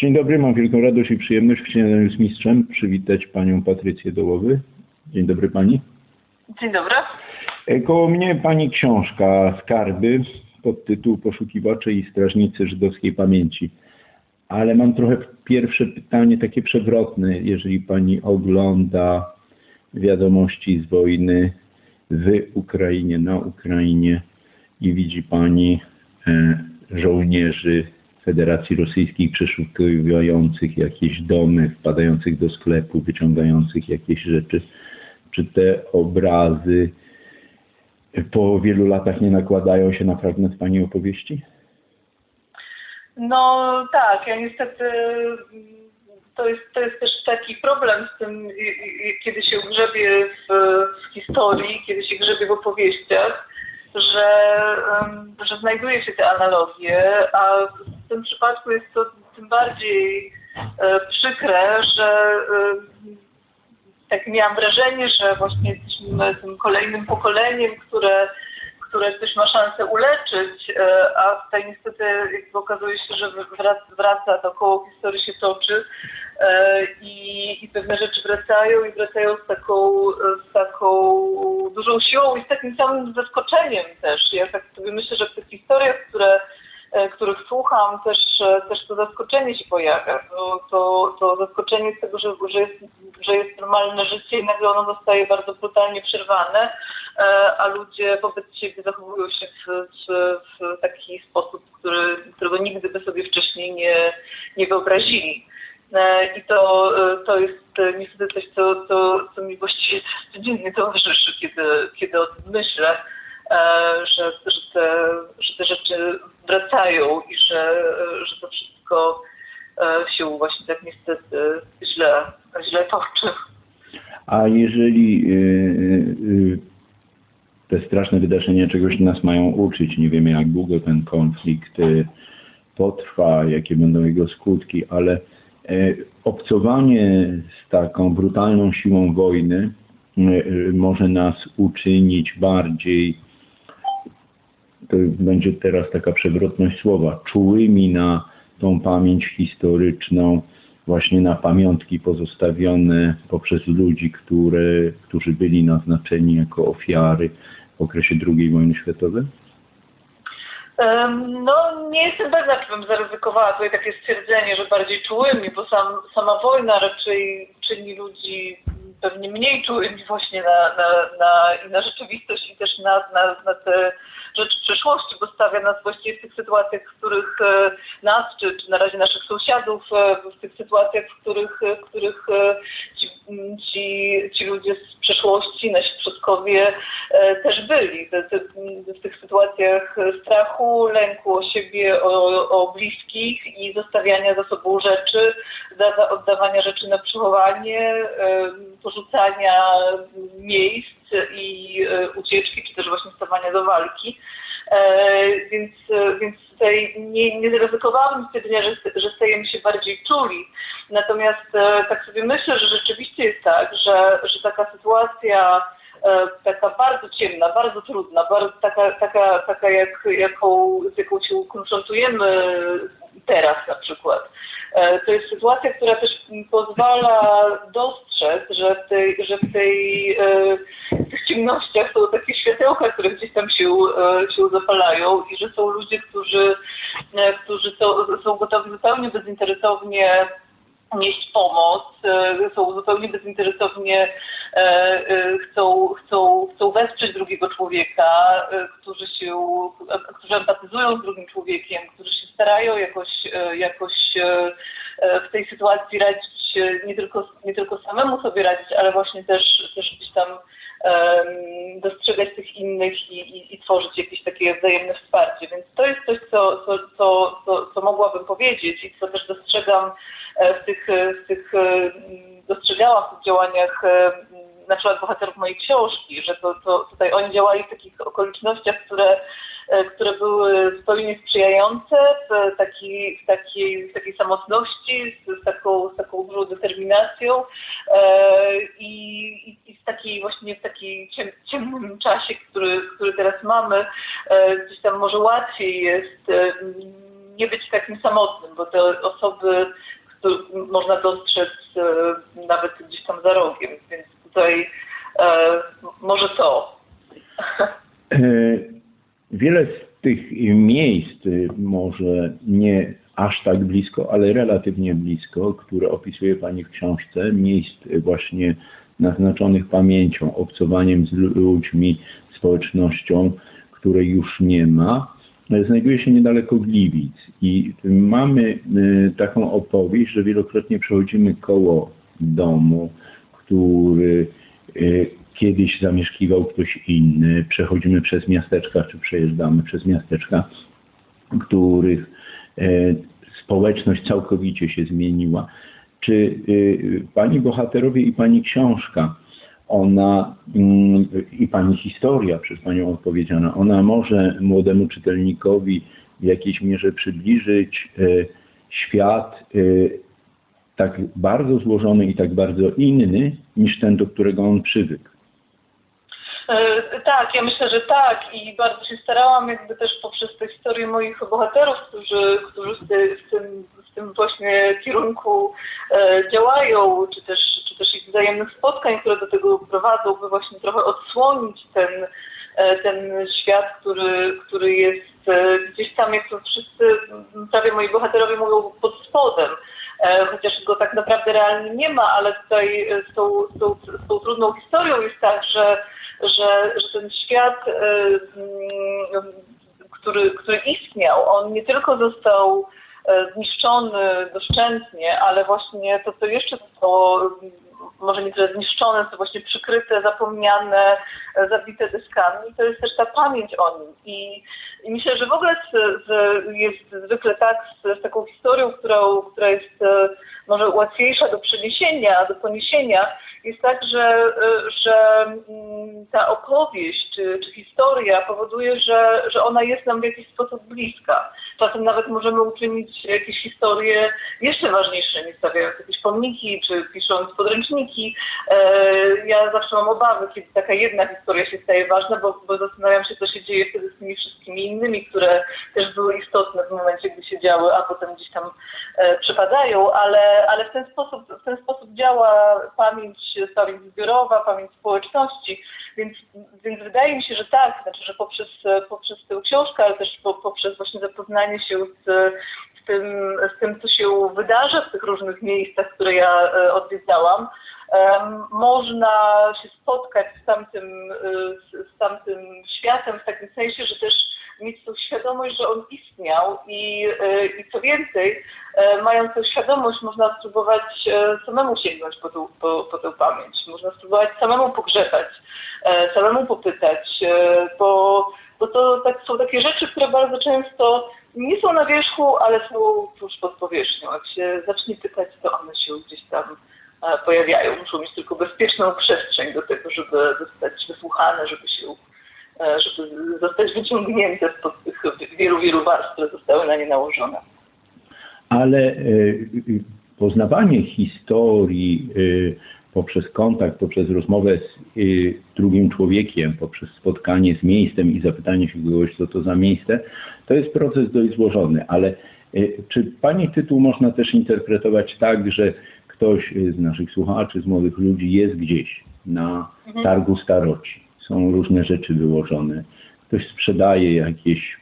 Dzień dobry, mam wielką radość i przyjemność w śniadaniu z mistrzem przywitać panią Patrycję Dołowy. Dzień dobry pani. Dzień dobry. E, Koło mnie pani książka Skarby pod tytuł Poszukiwacze i strażnicy żydowskiej pamięci. Ale mam trochę pierwsze pytanie takie przewrotne. Jeżeli pani ogląda wiadomości z wojny w Ukrainie, na Ukrainie i widzi pani e, żołnierzy Federacji Rosyjskiej przeszukujących jakieś domy, wpadających do sklepu, wyciągających jakieś rzeczy, czy te obrazy po wielu latach nie nakładają się na fragment pani opowieści? No tak, ja niestety to jest, to jest też taki problem z tym, kiedy się grzebie w, w historii, kiedy się grzebie w opowieściach, że, że znajduje się te analogie, a w tym przypadku jest to tym bardziej e, przykre, że em, tak miałam wrażenie, że właśnie jesteśmy tym kolejnym pokoleniem, które, które ktoś ma szansę uleczyć, e, a tutaj niestety jakby okazuje się, że wraca, wraca to koło historii się toczy e, i, i pewne rzeczy wracają i wracają z taką, z taką dużą siłą i z takim samym zaskoczeniem też. Ja tak sobie myślę, że w tych historiach, które e, których słucham, też, też to zaskoczenie się pojawia. To, to, to zaskoczenie z tego, że, że, jest, że jest normalne życie i nagle ono zostaje bardzo brutalnie przerwane, e, a ludzie wobec siebie zachowują się w, w, w taki sposób, który, którego nigdy by sobie wcześniej nie, nie wyobrazili. E, I to, e, to jest niestety coś, co, co, co mi właściwie codziennie towarzyszy, kiedy, kiedy o tym myślę, że, że, te, że te rzeczy wracają i że, że to wszystko e, się właśnie tak niestety źle, źle toczy. A jeżeli y, te straszne wydarzenia czegoś nas mają uczyć, nie wiemy jak długo ten konflikt potrwa, jakie będą jego skutki, ale obcowanie z taką brutalną siłą wojny może nas uczynić bardziej, to będzie teraz taka przewrotność słowa, czułymi na tą pamięć historyczną, właśnie na pamiątki pozostawione poprzez ludzi, które, którzy byli naznaczeni jako ofiary w okresie II wojny światowej? No, nie jestem pewna, czy bym zaryzykowała tutaj takie stwierdzenie, że bardziej czułymi, bo sam, sama wojna raczej czyni ludzi pewnie mniej czułymi właśnie na, na, na, na rzeczywistość i też na, na, na te rzeczy przeszłości, bo stawia nas właściwie w tych sytuacjach, w których e, nas, czy, czy na razie naszych sąsiadów, e, w tych sytuacjach, w których, e, w których ci, ci, ci ludzie z przeszłości, nasi przodkowie e, też byli. W tych sytuacjach strachu, lęku o siebie, o, o bliskich i zostawiania za sobą rzeczy, da- oddawania rzeczy na przechowanie, e, porzucania miejsc i e, ucieczki, czy też właśnie stawania do walki. E, Więc, e, więc tutaj nie, nie zaryzykowałabym stwierdzenia, że, że stajemy się bardziej czuli. Natomiast e, tak sobie myślę, że rzeczywiście jest tak, że, że taka sytuacja taka bardzo ciemna, bardzo trudna, bardzo, taka, taka, taka jak, jaką, z jaką się konfrontujemy teraz na przykład. To jest sytuacja, która też pozwala dostrzec, że w tej, że w tej ciemnościach są takie światełka, które gdzieś tam się, e, się zapalają i że są ludzie, którzy, e, którzy są, gotowi zupełnie bezinteresownie nieść pomoc, e, są zupełnie bezinteresownie chcą, chcą, chcą wesprzeć drugiego człowieka, którzy się, którzy empatyzują z drugim człowiekiem, którzy się starają jakoś, jakoś w tej sytuacji radzić nie tylko, nie tylko samemu sobie radzić, ale właśnie też, też gdzieś tam dostrzegać tych innych i, i, i tworzyć jakieś takie wzajemne wsparcie. Więc to jest coś, co, co, co, co, co mogłabym powiedzieć i co też dostrzegam e, w tych, e, w tych e, dostrzegałam w tych działaniach na przykład bohaterów mojej książki, że to, to tutaj oni działali w takich okolicznościach, które które były zupełnie sprzyjające w takiej, w takiej, w takiej samotności, z, z, taką, z taką dużą determinacją e, i, takiej właśnie w takiej ciem, ciemnym czasie, który, który teraz mamy, e, gdzieś tam może łatwiej jest e, nie być takim samotnym, bo te osoby które można dostrzec e, nawet gdzieś tam za rogiem, więc tutaj może to. Wiele z tych miejsc, może nie aż tak blisko, ale relatywnie blisko, które opisuje Pani w książce, miejsc właśnie naznaczonych pamięcią, obcowaniem z ludźmi, społecznością, której już nie ma, znajduje się niedaleko Gliwic i mamy y, taką opowieść, że wielokrotnie przechodzimy koło domu, który y, kiedyś zamieszkiwał ktoś inny, przechodzimy przez miasteczka, czy przejeżdżamy przez miasteczka, których społeczność całkowicie się zmieniła. Czy pani bohaterowie i pani książka ona mm, i pani historia przez panią odpowiedziana, ona może młodemu czytelnikowi w jakiejś mierze przybliżyć e, świat e, tak bardzo złożony i tak bardzo inny niż ten, do którego on przywykł. E, tak, ja myślę, że tak i bardzo się starałam jakby też poprzez tę historię moich bohaterów, którzy, którzy w, tym, w tym właśnie kierunku działają, czy też też ich wzajemnych spotkań, które do tego prowadzą, by właśnie trochę odsłonić ten, e, ten świat, który, który jest e, gdzieś tam, jak to wszyscy, prawie moi bohaterowie mówią, pod spodem. E, chociaż go tak naprawdę realnie nie ma, ale tutaj z tą, z tą, z tą trudną historią jest tak, że, że, że ten świat, który, który istniał, on nie tylko został zniszczony doszczętnie, ale właśnie to, co jeszcze zostało może nie tyle zniszczone, co właśnie przykryte, zapomniane, zabite dyskami. To jest też ta pamięć o nim. I, i myślę, że w ogóle z, z, jest zwykle tak z, z, taką historią, którą, która jest może łatwiejsza do przeniesienia, do poniesienia, jest tak, że, e, że mm, ta opowieść czy, czy historia powoduje, że, że ona jest nam w jakiś sposób bliska. Czasem nawet możemy uczynić jakieś historie jeszcze ważniejszymi, stawiając jakieś pomniki czy pisząc podręczniki. E, ja zawsze mam obawy, kiedy taka jedna historia się staje ważna, bo, bo zastanawiam się, co się dzieje wtedy z tymi wszystkimi innymi, które też były istotne w momencie, gdy się działy, a potem gdzieś tam e, przypadają, ale, ale w ten sposób, w ten sposób działa pamięć, pamięć zbiorowa, pamięć społeczności, więc, więc wydaje mi się, że tak, znaczy, że poprzez, poprzez tę książkę, ale też poprzez właśnie zapoznanie się z, z, tym, z tym, co się wydarza w tych różnych miejscach, które ja e, odwiedzałam, można się spotkać z tamtym, e, z tamtym światem w takim sensie, że też mieć tą świadomość, że on istniał i, e, i co więcej, mając tę świadomość, można spróbować samemu sięgnąć po, tą, po, po tę pamięć, można spróbować samemu pogrzebać, samemu popytać, bo, bo to tak, są takie rzeczy, które bardzo często nie są na wierzchu, ale są tuż pod powierzchnią. Jak się zacznie pytać, to one się gdzieś tam e, pojawiają. Muszą mieć tylko bezpieczną przestrzeń do tego, żeby zostać wysłuchane, żeby się e, żeby zostać wyciągnięte spod tych wielu, wielu warstw, które zostały na nie nałożone. Ale e, poznawanie historii poprzez kontakt, poprzez rozmowę z drugim człowiekiem, poprzez spotkanie z miejscem i zapytanie się kogoś, co to za miejsce, to jest proces dość złożony, ale czy Pani tytuł można też interpretować tak, że ktoś z naszych słuchaczy, z młodych ludzi jest gdzieś na mhm. targu staroci? Są różne rzeczy wyłożone. Ktoś sprzedaje jakieś,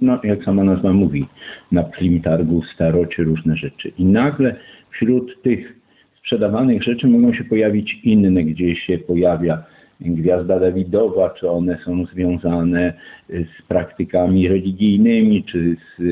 no jak sama nazwa mówi, na plim targu staroci różne rzeczy. I nagle wśród tych sprzedawanych rzeczy mogą się pojawić inne, gdzie się pojawia gwiazda Dawidowa, czy one są związane z praktykami religijnymi, czy z,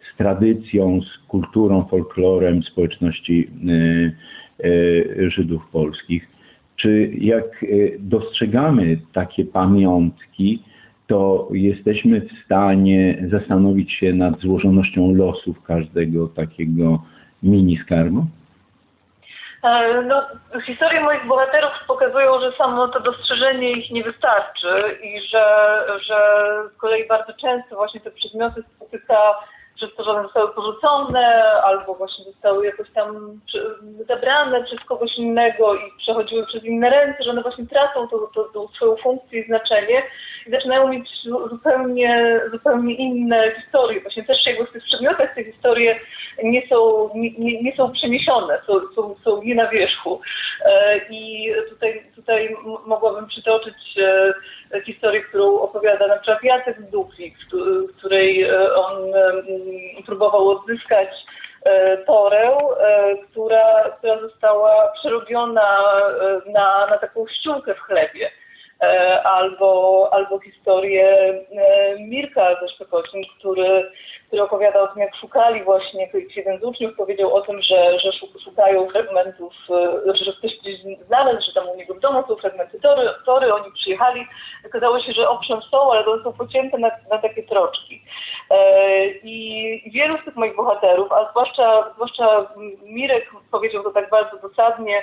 z tradycją, z kulturą, folklorem społeczności e, e, Żydów polskich. Czy jak e, dostrzegamy takie pamiątki, to jesteśmy w stanie zastanowić się nad złożonością losów każdego takiego mini skarbu? E, no, historie moich bohaterów pokazują, że samo to dostrzeżenie ich nie wystarczy i że, że z kolei bardzo często właśnie te przedmioty spotyka przez to, że one zostały porzucone, albo właśnie zostały jakoś tam zabrane przez kogoś innego i przechodziły przez inne ręce, że one właśnie tracą tą, tą, tą swoją funkcję i znaczenie i zaczynają mieć zu- zupełnie, zupełnie inne historie. Właśnie też jakby w tych przedmiotach te historie nie są, nie, nie, są przeniesione, są, są, są nie na wierzchu. E, I tutaj, tutaj mogłabym przytoczyć e, historię, którą opowiada na przykład Jacek Dufik, w któ- w której e, on próbował odzyskać e, torę, e, która, która została przerobiona e, na, na taką ściółkę w chlebie. E, Albo, albo historię e, Mirka ze Szpekocin, który, który opowiada o tym, jak szukali właśnie, jeden z uczniów powiedział o tym, że, że szuk- szukają fragmentów, e, że ktoś gdzieś znalazł, że tam u niego w domu są fragmenty tory, tory oni przyjechali, okazało się, że owszem są, ale one są pocięte na, na takie troczki. I wielu z tych moich bohaterów, a zwłaszcza, zwłaszcza Mirek powiedział to tak bardzo dosadnie,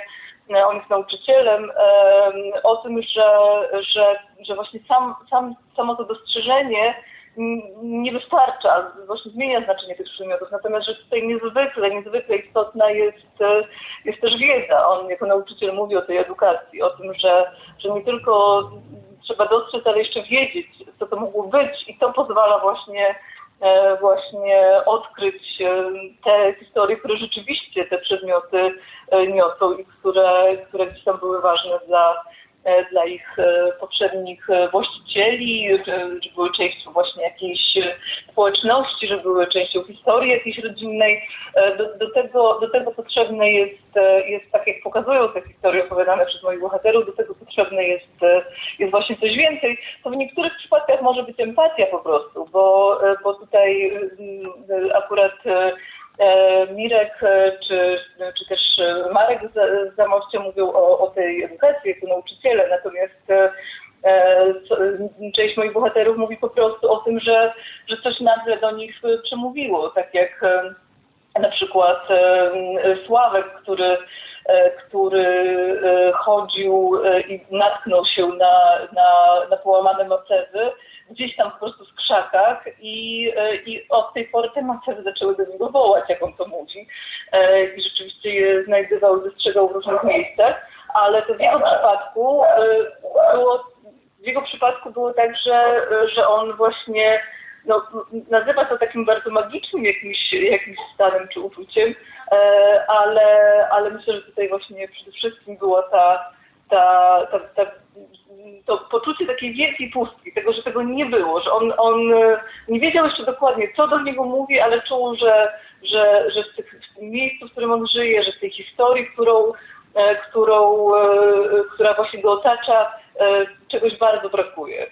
on jest nauczycielem, em, o tym, że, że, że właśnie sam, sam, samo to dostrzeżenie nie wystarcza, właśnie zmienia znaczenie tych przedmiotów, natomiast że tutaj niezwykle, niezwykle istotna jest, jest też wiedza. On jako nauczyciel mówi o tej edukacji, o tym, że, że nie tylko trzeba dostrzec, ale jeszcze wiedzieć, co to mogło być i to pozwala właśnie właśnie odkryć e, te historie, które rzeczywiście te przedmioty e, niosą i które, które gdzieś tam były ważne dla, e, dla ich e, poprzednich e, właścicieli, że, były częścią właśnie jakiejś e, społeczności, że były częścią historii jakiejś rodzinnej. E, Do, do, tego, do tego potrzebne jest, e, jest, tak jak pokazują te historie opowiadane przez moich bohaterów, do tego potrzebne jest, e, jest właśnie coś więcej. To w niektórych przypadkach może być empatia po prostu, e, bo tutaj mm, akurat e, e, Mirek e, czy, czy też Marek z Zamościa mówią o, o tej edukacji jako nauczyciele, natomiast część moich bohaterów mówi po prostu o tym, że, że coś nagle do nich przemówiło, tak jak na przykład Sławek, który, który chodził i natknął się na, na, na połamane macewy gdzieś tam po krzakach i, e, i od tej pory te macewy zaczęły do niego wołać, jak on to mówi. E, I rzeczywiście je znajdował, dostrzegał w różnych miejscach, ale to w jego przypadku e, było, w jego przypadku było tak, że, że on właśnie no, nazywa to takim bardzo magicznym jakimś, jakimś stanem czy uczuciem, ale, ale myślę, że tutaj właśnie przede wszystkim była ta, ta, ta, ta, to poczucie takiej wielkiej pustki, tego, nie było, że on, on e, nie wiedział jeszcze dokładnie, co do niego mówi, ale czuł, że, że, że w, tych, w tym miejscu, w którym on żyje, że w tej historii, którą, e, którą, e, która właśnie go otacza, czegoś bardzo brakuje.